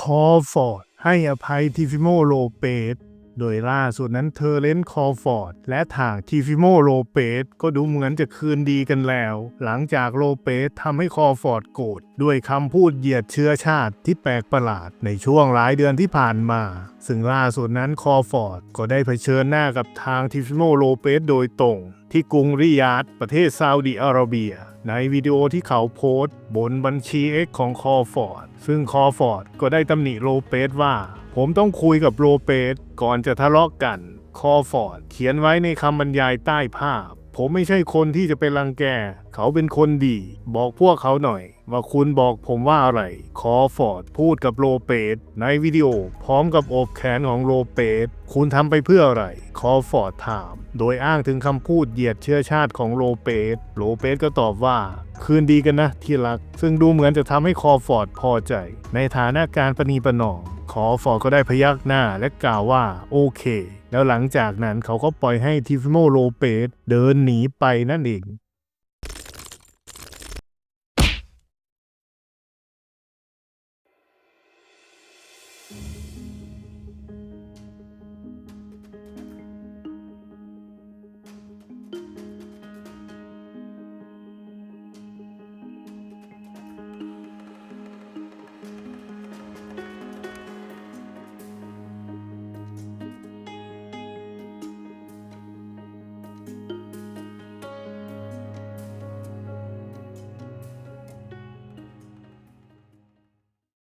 คอฟอร์ดให้อภัยทิฟิโมโลเปสโดยล่าสุดนั้นเทอเล่นคอฟอร์ด และทางทิฟิโมโลเปสก็ดูเหมือนจะคืนดีกันแล้ว หลังจากโลเปสทำให้คอฟอร์ดโกรธด้วยคำพูดเหยียดเชื้อชาติที่แปลกประหลาดในช่วงหลายเดือนที่ผ่านมา ซึ่งล่าสุดนั้นคอฟอร์ดก็ได้เผชิญหน้ากับทางทิฟิโมโลเปสโดยตรง ที่กรุงริยาดประเทศซาอุดิอาระเบีย ในวิดีโอที่เขาโพสต์บนบัญชี X ของคอฟอร์ด ซึ่งคอฟอร์ดก็ได้ตำหนิโลเปสว่า ผมต้องคุยกับโลเปสก่อนจะทะเลาะกัน คอฟอร์ดเขียนไว้ในคำบรรยายใต้ภาพ ผมไม่ใช่คนที่จะไปรังแก เขาเป็นคนดี บอกพวกเขาหน่อย ว่าคุณบอกผมว่าอะไร คอฟอร์ดพูดกับโลเปสในวิดีโอ พร้อมกับโอบแขนของโลเปสคุณทำไปเพื่ออะไร คอฟอร์ดถาม โดยอ้างถึงคำพูดเหยียดเชื้อชาติของโลเปสโลเปสก็ตอบว่า คืนดีกันนะที่รัก ซึ่งดูเหมือนจะทำให้คอฟอร์ดพอใจ ในฐานะการประนีประนอม ขอฟอร์ดก็ได้พยักหน้าและกล่าวว่าโอเค แล้วหลังจากนั้นเขาก็ปล่อยให้ทิฟโมโลเปสเดินหนีไปนั่นเอง